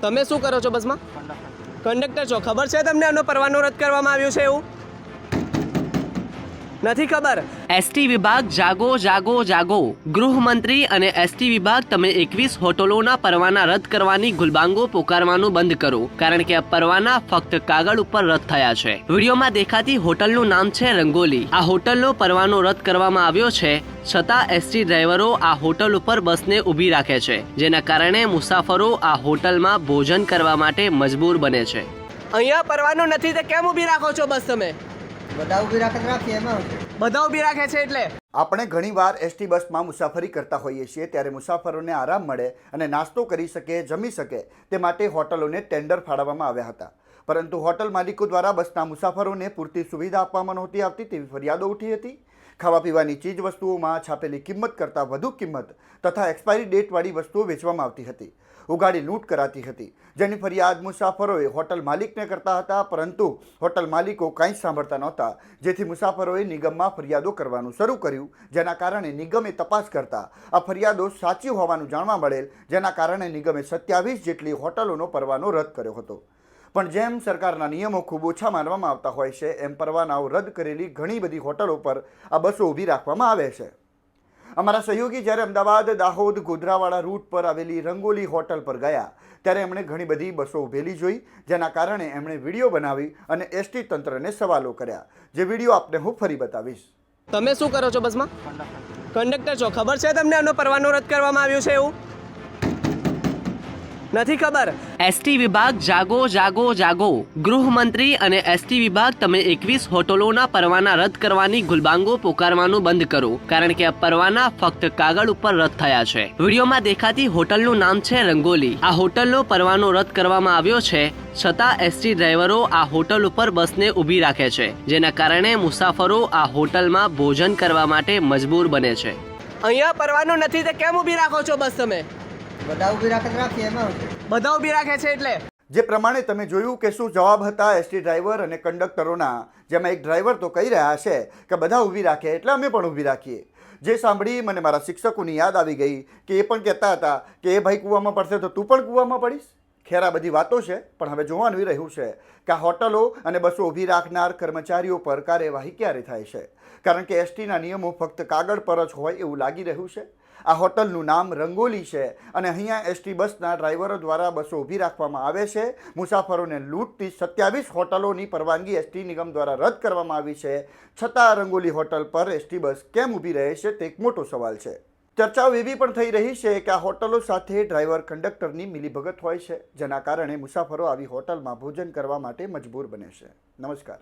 તમે શું કરો છો બસમાં? કંડક્ટર છો. ખબર છે તમને આનો પરવાનો રદ કરવામાં આવ્યો છે એવું? નથી ખબર. એસટી વિભાગ જાગો જાગો જાગો. ગૃહમંત્રી અને એસટી વિભાગ તમે એકવીસ હોટલોના પરવાના રદ કરવાની ગુલબાંગો પોકારવાનું બંધ કરો. કારણ કે આ પરવાના ફક્ત કાગળ ઉપર રદ થયા છે. વિડીયોમાં દેખાતી હોટલનું નામ છે રંગોલી. આ હોટલનો પરવાનો રદ કરવામાં આવ્યો છે છતાં એસટી ડ્રાઈવરો આ હોટલ ઉપર બસને ઊભી રાખે છે જેના કારણે મુસાફરો આ હોટલમાં ભોજન કરવા માટે મજબૂર બને છે. અહીંયા પરવાનો નથી તો કેમ ઊભી રાખો છો બસ તમે? બધા ઊભી રાખે રાખીએ એમાં બધા રાખે છે એટલે. આપણે ઘણીવાર એસટી બસમાં મુસાફરી કરતા હોઈએ છીએ ત્યારે મુસાફરોને આરામ મળે અને નાસ્તો કરી શકે જમી શકે તે માટે હોટલોને ટેન્ડર ફાળવવામાં આવ્યા હતા. પરંતુ હોટલ માલિકો દ્વારા બસના મુસાફરોને પૂરતી સુવિધા આપવામાં નહોતી આવતી તેવી ફરિયાદો ઉઠી હતી. ખાવા પીવાની ચીજ વસ્તુઓમાં છાપેલી કિંમત કરતાં વધુ કિંમત તથા એક્સપાયરી ડેટવાળી વસ્તુઓ વેચવામાં આવતી હતી. ઉગાડી લૂંટ કરાતી હતી. જેની ફરિયાદ મુસાફરોએ હોટલ માલિકને કરતા હતા, પરંતુ હોટલ માલિકો કાંઈ જ સાંભળતા નહોતા. જેથી મુસાફરોએ નિગમમાં ફરિયાદો કરવાનું શરૂ કર્યું, જેના કારણે નિગમે તપાસ કરતા. આ ફરિયાદો સાચી હોવાનું જાણવા મળેલ, જેના કારણે નિગમે સત્યાવીસ જેટલી હોટલોનો પરવાનો રદ કર્યો હતો. પણ જેમ સરકારના નિયમો ખૂબ ઓછા માનવામાં આવતા હોય છે એમ પરવાનાઓ રદ કરેલી ઘણી બધી હોટલો પર આ બસો ઊભી રાખવામાં આવે છે. અમારા સહયોગી જ્યારે અમદાવાદ દાહોદ ગોધરાવાળા રૂટ પર આવેલી રંગોલી હોટલ પર ગયા ત્યારે એમણે ઘણી બધી બસો ઊભેલી જોઈ જેના કારણે એમણે વીડિયો બનાવી અને એસટી તંત્રને સવાલો કર્યા. જે વીડિયો આપને હું ફરી બતાવીશ. તમે શું કરો છો બસમાં? કંડક્ટર છો. ખબર છે તમને આનો પરવાનો રદ કરવામાં આવ્યો છે એવું? નથી ખબર. એસટી વિભાગ જાગો જાગો જાગો. ગૃહમંત્રી અને એસટી વિભાગ તમે એકવીસ હોટલોના પરવાના રદ કરવાની ગુલબાંગો પોકારવાનું બંધ કરો. કારણ કે આ પરવાના ફક્ત કાગળ ઉપર રદ થયા છે. વિડીયોમાં દેખાતી હોટલનું નામ છે રંગોલી. આ હોટલનો પરવાનો રદ કરવામાં આવ્યો છે છતાં એસટી ડ્રાઈવરો આ હોટલ ઉપર બસને ઊભી રાખે છે જેના કારણે મુસાફરો આ હોટલમાં ભોજન કરવા માટે મજબૂર બને છે. અહીંયા પરવાનો નથી તે કેમ ઊભી રાખો છો બસ તમે? બધા ઊભી રાખે રાખીએ એમાં બધા ઊભી રાખે છે એટલે. જે પ્રમાણે તમે જોયું કે શું જવાબ હતા એસટી ડ્રાઈવર અને કંડક્ટરોના જેમાં એક ડ્રાઈવર તો કહી રહ્યા છે કે બધા ઊભી રાખે એટલે અમે પણ ઊભી રાખીએ. જે સાંભળી મને મારા શિક્ષકોની યાદ આવી ગઈ કે એ પણ કહેતા હતા કે એ ભાઈ કૂવામાં પડશે તો તું પણ કૂવામાં પડીશ? ખેર આ બધી વાતો છે પણ હવે જોવાનું રહ્યું છે કે આ હોટલો અને બસો ઊભી રાખનાર કર્મચારીઓ પર કાર્યવાહી ક્યારે થાય છે? કારણ કે એસટીના નિયમો ફક્ત કાગળ પર જ હોય એવું લાગી રહ્યું છે. આ હોટલનું નામ રંગોલી છે અને અહીંયા એસટી બસના ડ્રાઈવરો દ્વારા બસો ઊભી રાખવામાં આવે છે. મુસાફરોને લૂંટતી સત્યાવીસ હોટલોની પરવાનગી એસટી નિગમ દ્વારા રદ કરવામાં આવી છે. છતાં રંગોલી હોટલ પર એસટી બસ કેમ ઊભી રહે છે તે એક મોટો સવાલ છે. ચર્ચાઓ એવી પણ થઈ રહી છે કે આ હોટલો સાથે ડ્રાઈવર કંડક્ટરની મિલીભગત હોય છે, જેના કારણે મુસાફરો આવી હોટલમાં ભોજન કરવા માટે મજબૂર બને છે. નમસ્કાર.